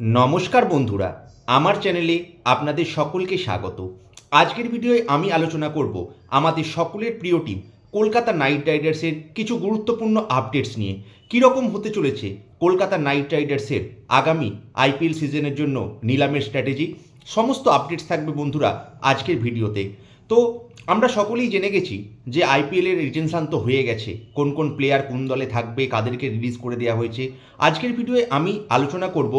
নমস্কার বন্ধুরা, আমার চ্যানেলে আপনাদের সকলকে স্বাগত। আজকের ভিডিওয়ে আমি আলোচনা করব আমাদের সকলের প্রিয় টিম, কলকাতা নাইট রাইডার্সের কিছু গুরুত্বপূর্ণ আপডেটস নিয়ে। কীরকম হতে চলেছে কলকাতা নাইট রাইডার্সের আগামী আইপিএল সিজনের জন্য নিলামের স্ট্র্যাটেজি? সমস্ত আপডেটস থাকবে বন্ধুরা আজকের ভিডিওতে। তো আমরা সকলেই জেনে গেছি যে আইপিএলের রিটেনশান তো হয়ে গেছে। কোন কোন প্লেয়ার কোন দলে থাকবে, কাদেরকে রিলিজ করে দেওয়া হয়েছে। আজকের ভিডিওয়ে আমি আলোচনা করব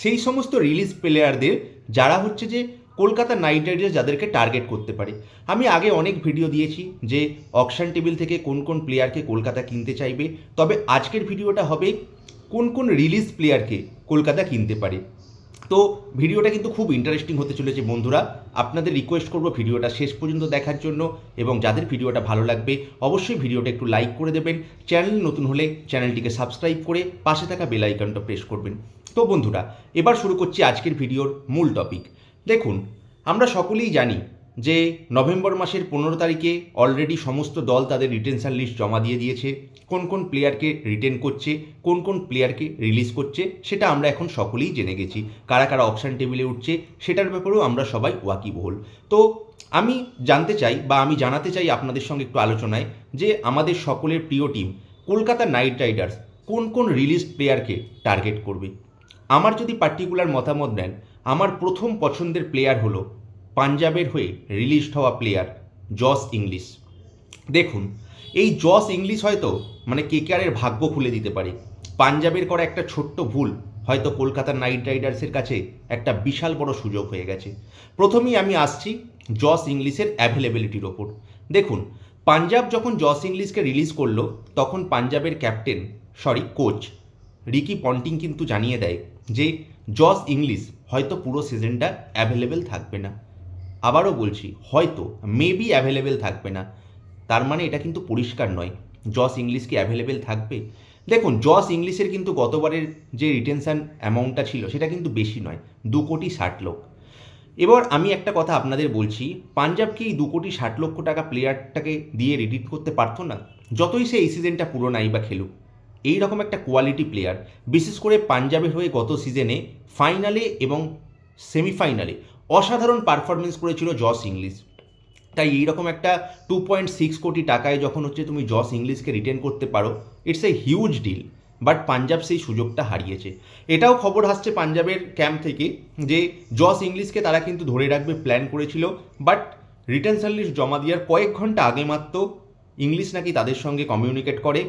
সেই সমস্ত রিলিজ প্লেয়ারদের যারা হচ্ছে যে কলকাতা নাইট রাইডার্স যাদেরকে টার্গেট করতে পারে। আমি আগে অনেক ভিডিও দিয়েছি যে অকশন টেবিল থেকে কোন কোন প্লেয়ারকে কলকাতা কিনতে চাইবে। তবে আজকের ভিডিওটা হবে কোন কোন রিলিজ প্লেয়ারকে কলকাতা কিনতে পারে। তো ভিডিওটা কিন্তু খুব ইন্টারেস্টিং হতে চলেছে বন্ধুরা। আপনাদের রিকোয়েস্ট করব ভিডিওটা শেষ পর্যন্ত দেখার জন্য এবং যাদের ভিডিওটা ভালো লাগবে, অবশ্যই ভিডিওটা একটু লাইক করে দেবেন। চ্যানেল নতুন হলে চ্যানেলটিকে সাবস্ক্রাইব করে পাশে থাকা বেল আইকনটা প্রেস করবেন। তো বন্ধুরা, এবার শুরু করছি আজকের ভিডিওর মূল টপিক দেখুন, আমরা সকলেই জানি যে নভেম্বর মাসের পনেরো তারিখে অলরেডি সমস্ত দল তাদের রিটেনশন লিস্ট জমা দিয়ে দিয়েছে। কোন কোন প্লেয়ারকে রিটেন করছে, কোন কোন প্লেয়ারকে রিলিজ করছে, সেটা আমরা এখন সকলেই জেনে গেছি। কারা কারা অপশান টেবিলে উঠছে, সেটার ব্যাপারেও আমরা সবাই ওয়াকিবহল। তো আমি জানতে চাই বা আমি জানাতে চাই আপনাদের সঙ্গে একটু আলোচনায় যে আমাদের সকলের প্রিয় টিম কলকাতা নাইট রাইডার্স কোন কোন রিলিজ প্লেয়ারকে টার্গেট করবে? আমার যদি পার্টিকুলার মতামত নেন আমার প্রথম পছন্দের প্লেয়ার হলো পাঞ্জাবের হয়ে রিলিজড হওয়া প্লেয়ার জস ইংলিশ। দেখুন, এই জস ইংলিশ হয়তো মানে কেকেআরের ভাগ্য খুলে দিতে পারে। পাঞ্জাবের করা একটা ছোট্ট ভুল, হয়তো কলকাতা নাইট রাইডার্সের কাছে একটা বিশাল বড় সুযোগ হয়ে গেছে। প্রথমেই আমি আসছি জস ইংলিশের অ্যাভেলেবিলিটির ওপর। দেখুন, পাঞ্জাব যখন জস ইংলিশকে রিলিজ করল, তখন পাঞ্জাবের captain sorry coach Ricky Ponting কিন্তু জানিয়ে দেয় যে, জস ইংলিশ হয়তো পুরো সিজনটা অ্যাভেলেবেল থাকবে না। আবারও বলছি, হয়তো মেবি অ্যাভেলেবেল থাকবে না। তার মানে এটা কিন্তু পরিষ্কার নয়। জস ইংলিশ কি অ্যাভেলেবেল থাকবে? দেখুন জস ইংলিশের কিন্তু গতবারের যে রিটেনশন অ্যামাউন্টটা ছিল, সেটা কিন্তু বেশি নয়, দু কোটি ষাট লোক এবার আমি একটা কথা আপনাদের বলছি, পাঞ্জাব কি এই দু কোটি ষাট লক্ষ টাকা প্লেয়ারটাকে দিয়ে রিডিট করতে পারতো না? যতই সে এই সিজনটা পুরো নাই বা খেলুক এই রকম একটা কোয়ালিটি প্লেয়ার বিশেষ করে পাঞ্জাবের হয়ে গত সিজনে ফাইনালে এবং সেমিফাইনালে অসাধারণ পারফরমেন্স করেছিল জস ইংলিশ। তাই এইরকম একটা টু পয়েন্ট সিক্স কোটি টাকায় যখন হচ্ছে তুমি জস ইংলিশকে রিটেন করতে পারো it's a huge deal but Punjab সেই সুযোগটা হারিয়েছে। এটাও খবর আসছে পাঞ্জাবের ক্যাম্প থেকে যে জস ইংলিশকে তারা কিন্তু ধরে রাখবে প্ল্যান করেছিল। বাট রিটেনশন লিস্ট জমা দেওয়ার কয়েক ঘণ্টা আগে মাত্র ইংলিশ নাকি তাদের সঙ্গে কমিউনিকেট করে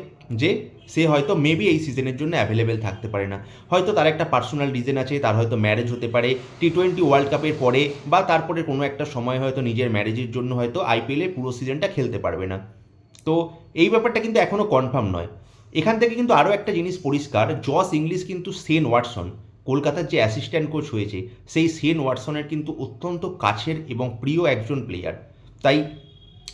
যে সে হয়তো মেবি এই সিজনের জন্য অ্যাভেলেবেল থাকতে পারে না। হয়তো তার একটা পার্সোনাল রিজন আছে, তার হয়তো ম্যারেজ হতে পারে টি টোয়েন্টি ওয়ার্ল্ড কাপের পরে বা তারপরে কোনো একটা সময় হয়তো নিজের ম্যারেজের জন্য হয়তো আইপিএলে পুরো সিজনটা খেলতে পারবে না। তো এই ব্যাপারটা কিন্তু এখনও কনফার্ম নয়। এখান থেকে কিন্তু আরও একটা জিনিস পরিষ্কার, জস ইংলিশ কিন্তু সেন ওয়াটসন, কলকাতার যে অ্যাসিস্ট্যান্ট কোচ হয়েছে, সেই সেন ওয়াটসনের কিন্তু অত্যন্ত কাছের এবং প্রিয় একজন প্লেয়ার তাই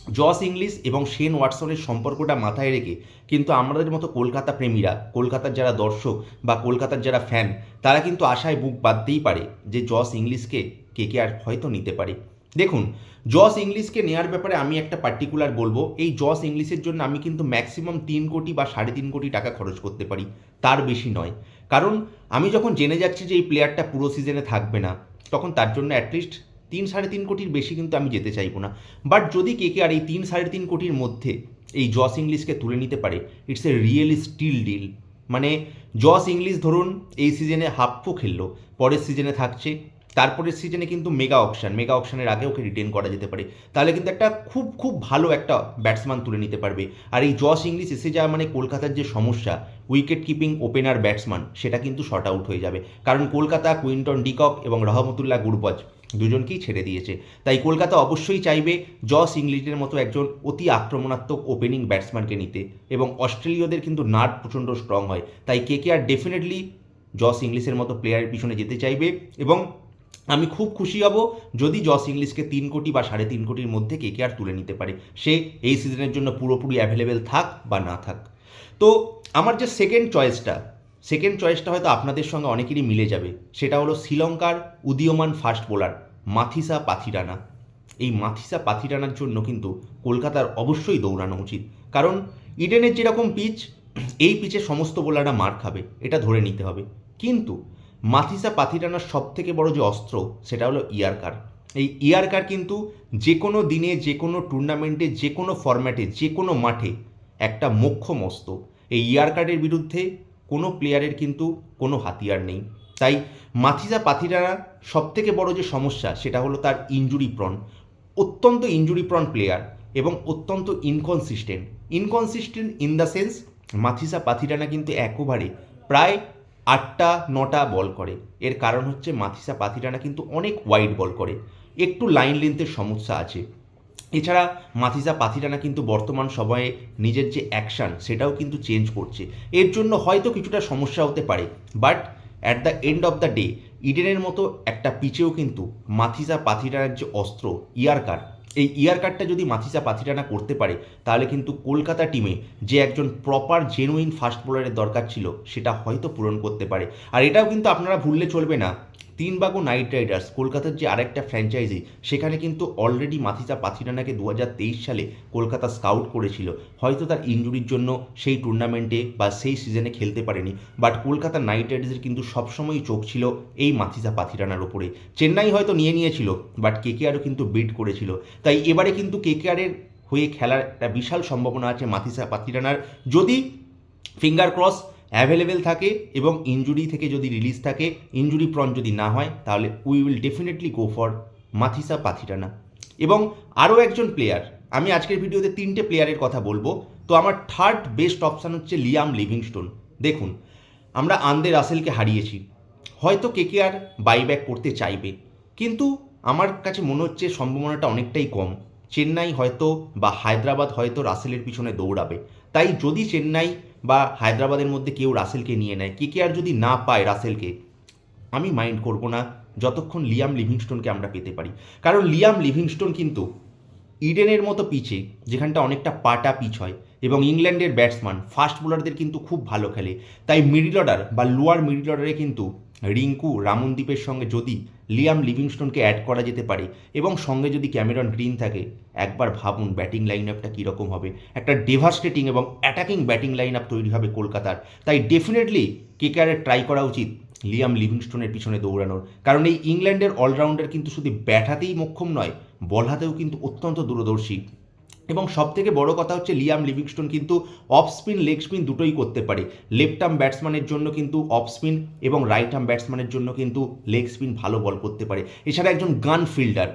জস ইংলিশ এবং শেন ওয়াটসনের সম্পর্কটা মাথায় রেখে কিন্তু আমাদের মতো কলকাতা প্রেমীরা, কলকাতার যারা দর্শক বা কলকাতার যারা ফ্যান তারা কিন্তু আশায় বুক বাঁধতেই পারে যে জস ইংলিশকে কে কে আর হয়তো নিতে পারে। দেখুন, জস ইংলিশকে নেওয়ার ব্যাপারে আমি একটা পার্টিকুলার বলব, এই জস ইংলিশের জন্য আমি কিন্তু ম্যাক্সিমাম তিন কোটি বা সাড়ে তিন কোটি টাকা খরচ করতে পারি, তার বেশি নয়। কারণ আমি যখন জেনে যাচ্ছি যে এই প্লেয়ারটা পুরো সিজনে থাকবে না, তখন তার জন্য অ্যাটলিস্ট তিন সাড়ে তিন কোটির বেশি কিন্তু আমি যেতে চাইব না। বাট যদি কে কে আর এই তিন সাড়ে তিন কোটির মধ্যে এই জস ইংলিশকে তুলে নিতে পারে it's a really steal deal মানে জস ইংলিশ ধরুন এই সিজনে হাফও খেললো, পরের সিজনে থাকছে, তারপরের সিজনে কিন্তু মেগা অপশান মেগা অপশানের আগে ওকে রিটেন করা যেতে পারে। তাহলে কিন্তু একটা খুব খুব ভালো একটা ব্যাটসম্যান তুলে নিতে পারবে। আর এই জস ইংলিশ এসে যাওয়া মানে কলকাতার যে সমস্যা উইকেট কিপিং ওপেনার ব্যাটসম্যান সেটা কিন্তু শর্ট আউট হয়ে যাবে। কারণ কলকাতা কুইন্টন ডিকক এবং রহমতুল্লাহ গুরবাজ দুজনকেই ছেড়ে দিয়েছে। তাই কলকাতা অবশ্যই চাইবে জস ইংলিশের মতো একজন অতি আক্রমণাত্মক ওপেনিং ব্যাটসম্যানকে নিতে এবং অস্ট্রেলীয়দের কিন্তু নার্ভ প্রচণ্ড স্ট্রং হয়। তাই কে কে আর ডেফিনেটলি জস ইংলিশের মতো প্লেয়ারের পিছনে যেতে চাইবে এবং আমি খুব খুশি হব যদি জস ইংলিশকে তিন কোটি বা সাড়ে তিন কোটির মধ্যে কে কে আর তুলে নিতে পারে। সে এই সিজনের জন্য পুরোপুরি অ্যাভেলেবেল থাক বা না থাক। তো আমার যে সেকেন্ড চয়েসটা সেকেন্ড চয়েসটা হয়তো আপনাদের সঙ্গে অনেকেরই মিলে যাবে। সেটা হলো শ্রীলঙ্কার উদীয়মান ফাস্ট বোলার মাথিসা পাথিরানা। এই মাথিসা পাথিরানার জন্য কিন্তু কলকাতার অবশ্যই দৌড়ানো উচিত। কারণ ইডেনের যেরকম পিচ, এই পিচে সমস্ত বোলাররা মার খাবে, এটা ধরে নিতে হবে। কিন্তু মাথিসা পাথিরানার সব থেকে বড় যে অস্ত্র, সেটা হলো ইয়ারকার এই ইয়ারকার কিন্তু যে কোনো দিনে যে কোনো টুর্নামেন্টে যে কোনো ফরম্যাটে যে কোনো মাঠে একটা মোক্ষম অস্ত্র। এই ইয়ারকারের বিরুদ্ধে কোনো প্লেয়ারের কিন্তু কোনো হাতিয়ার নেই। তাই মাথিসা পাথিরানা সব থেকে বড় যে সমস্যা, সেটা হলো তার ইঞ্জুরি প্রন অত্যন্ত ইঞ্জুরি প্রন প্লেয়ার এবং অত্যন্ত inconsistent inconsistent in the sense Matheesha Pathirana কিন্তু এক ওভারে প্রায় আটটা, নটা বল করে। এর কারণ হচ্ছে মাথিসা পাথিরানা কিন্তু অনেক ওয়াইড বল করে। একটু লাইন লেন্থের সমস্যা আছে। এছাড়া মাথিসা পাথিরানা কিন্তু বর্তমান সময়ে নিজের যে অ্যাকশান সেটাও কিন্তু চেঞ্জ করছে। এর জন্য হয়তো কিছুটা সমস্যা হতে পারে but at the end of the day ইডেনের মতো একটা পিচেও কিন্তু মাথিসা পাথিরানার যে অস্ত্র ইয়ারকার এই ইয়ার কাটটা যদি মাথিসা পাথিরানা করতে পারে, তাহলে কিন্তু কলকাতা টিমে যে একজন প্রপার জেনুইন ফাস্ট বোলারের দরকার ছিল, সেটা হয়তো পূরণ করতে পারে। আর এটাও কিন্তু আপনারা ভুললে চলবে না তিনবাগো নাইট রাইডার্স, কলকাতার যে আরেকটা ফ্র্যাঞ্চাইজি সেখানে কিন্তু অলরেডি মাথিসা পাথিরানাকে দু হাজার তেইশ সালে কলকাতা স্কাউট করেছিল। হয়তো তার ইঞ্জুরির জন্য সেই টুর্নামেন্টে বা সেই সিজনে খেলতে পারেনি। বাট কলকাতা নাইট রাইডার্সের কিন্তু সবসময়ই চোখ ছিল এই মাথিসা পাথিরানার ওপরে চেন্নাই হয়তো নিয়ে নিয়েছিল বাট কে কেকেআরও কিন্তু বিড করেছিল। তাই এবারে কিন্তু কেকেআরের হয়ে খেলার একটা বিশাল সম্ভাবনা আছে মাথিসা পাথিরানার। যদি ফিঙ্গার ক্রস অ্যাভেলেবেল থাকে এবং ইঞ্জুরি থেকে যদি রিলিজ থাকে ইঞ্জুরি প্রন যদি না হয়, তাহলে we will definitely go for Matheesha Pathirana. এবং আরও একজন প্লেয়ার আমি আজকের ভিডিওতে তিনটে প্লেয়ারের কথা বলব। তো আমার থার্ড বেস্ট অপশান হচ্ছে লিয়াম লিভিংস্টোন। দেখুন, আমরা আন্দে রাসেলকে হারিয়েছি। হয়তো কে কে কেকেআর বাইব্যাক করতে চাইবে। কিন্তু আমার কাছে মনে হচ্ছে সম্ভাবনাটা অনেকটাই কম। চেন্নাই হয়তো বা হায়দ্রাবাদ হয়তো রাসেলের পিছনে দৌড়াবে। তাই যদি চেন্নাই বা হায়দ্রাবাদের মধ্যে কেউ রাসেলকে নিয়ে নেয়। কে কে আর যদি না পায় রাসেলকে, আমি মাইন্ড করব না যতক্ষণ লিয়াম লিভিংস্টোনকে আমরা পেতে পারি। কারণ লিয়াম লিভিংস্টোন কিন্তু ইডেনের মতো পিচে, যেখানটা অনেকটা পাটা পিচ হয়, এবং ইংল্যান্ডের ব্যাটসম্যান, ফাস্ট বোলারদের কিন্তু খুব ভালো খেলে। তাই মিডল অর্ডার বা লোয়ার মিডল অর্ডারে কিন্তু রিঙ্কু রামনদীপের সঙ্গে যদি লিয়াম লিভিংস্টোনকে অ্যাড করা যেতে পারে। এবং সঙ্গে যদি ক্যামেরন গ্রিন থাকে, একবার ভাবুন ব্যাটিং লাইন আপটা কীরকম হবে। একটা ডেভাস্টেটিং এবং অ্যাটাকিং ব্যাটিং লাইন আপ তৈরি হবে কলকাতার। তাই ডেফিনেটলি কেকারের ট্রাই করা উচিত লিয়াম লিভিংস্টোনের পিছনে দৌড়ানোর। কারণ এই ইংল্যান্ডের অলরাউন্ডার কিন্তু শুধু ব্যাট হাতেই মক্ষম নয় বল হাতেও কিন্তু অত্যন্ত দূরদর্শী। এবং সব থেকে বড় কথা হচ্ছে লিয়াম লিভিংস্টোন কিন্তু অফ স্পিন, লেগ স্পিন দুটোই করতে পারে। লেফট আর্ম ব্যাটসম্যানের জন্য কিন্তু অফ স্পিন এবং রাইট আর্ম ব্যাটসম্যানের জন্য কিন্তু লেগ স্পিন ভালো বল করতে পারে। এছাড়া একজন গান ফিল্ডার।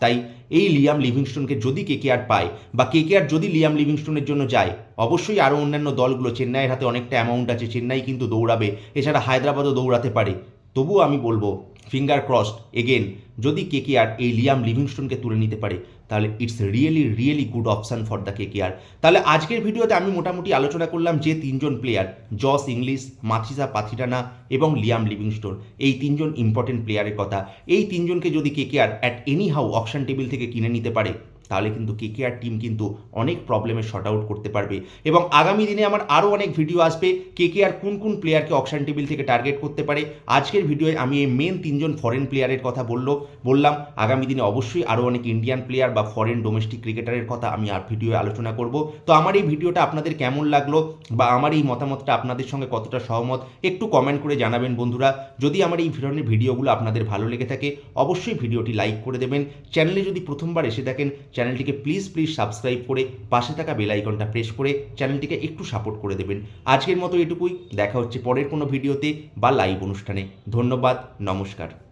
তাই এই লিয়াম লিভিংস্টোনকে যদি কেকেআর পায় বা কেকেআর যদি লিয়াম লিভিংস্টোনের জন্য যায়, অবশ্যই আরও অন্যান্য দলগুলো, চেন্নাইয়ের হাতে অনেকটা অ্যামাউন্ট আছে, চেন্নাই কিন্তু দৌড়াবে। এছাড়া হায়দ্রাবাদও দৌড়াতে পারে। তবুও আমি বলব ফিঙ্গার ক্রসড এগেন যদি কেকেআর এই লিয়াম লিভিংস্টোনকে তুলে নিতে পারে তাহলে it's really really good option for the KKR তাহলে আজকের ভিডিওতে আমি মোটামুটি আলোচনা করলাম যে তিনজন player Josh Inglis Matheesha Pathirana এবং লিয়াম লিভিংস্টোন, এই তিনজন ইম্পর্টেন্ট প্লেয়ারের কথা। এই তিনজনকে যদি KKR at any how option table থেকে কিনে নিতে পারে তাহলে কিন্তু কেকেআর টিম কিন্তু অনেক প্রবলেমের শর্ট আউট করতে পারবে। এবং আগামী দিনে আমার আরও অনেক ভিডিও আসবে, কেকেআর কোন কোন প্লেয়ারকে অপশান টেবিল থেকে টার্গেট করতে পারে। আজকের ভিডিওয় আমি এই মেন তিনজন ফরেন প্লেয়ারের কথা বলল, বললাম, আগামী দিনে অবশ্যই আরও অনেক ইন্ডিয়ান প্লেয়ার বা ফরেন ডোমেস্টিক ক্রিকেটারের কথা আমি আর ভিডিওয়ে আলোচনা করব। তো আমার এই ভিডিওটা আপনাদের কেমন লাগল বা আমার এই মতামতটা আপনাদের সঙ্গে কতটা সহমত, একটু কমেন্ট করে জানাবেন বন্ধুরা। যদি আমার এই ধরনের ভিডিওগুলো আপনাদের ভালো লেগে থাকে, অবশ্যই ভিডিওটি লাইক করে দেবেন। চ্যানেলে যদি প্রথমবার এসে থাকেন চ্যানেলটিকে প্লিজ প্লিজ সাবস্ক্রাইব করে পাশে থাকা বেল আইকনটা প্রেস করে চ্যানেলটিকে একটু সাপোর্ট করে দেবেন। আজকের মতো এটুকুই। দেখা হচ্ছে পরের কোনো ভিডিওতে বা লাইভ অনুষ্ঠানে। ধন্যবাদ, নমস্কার।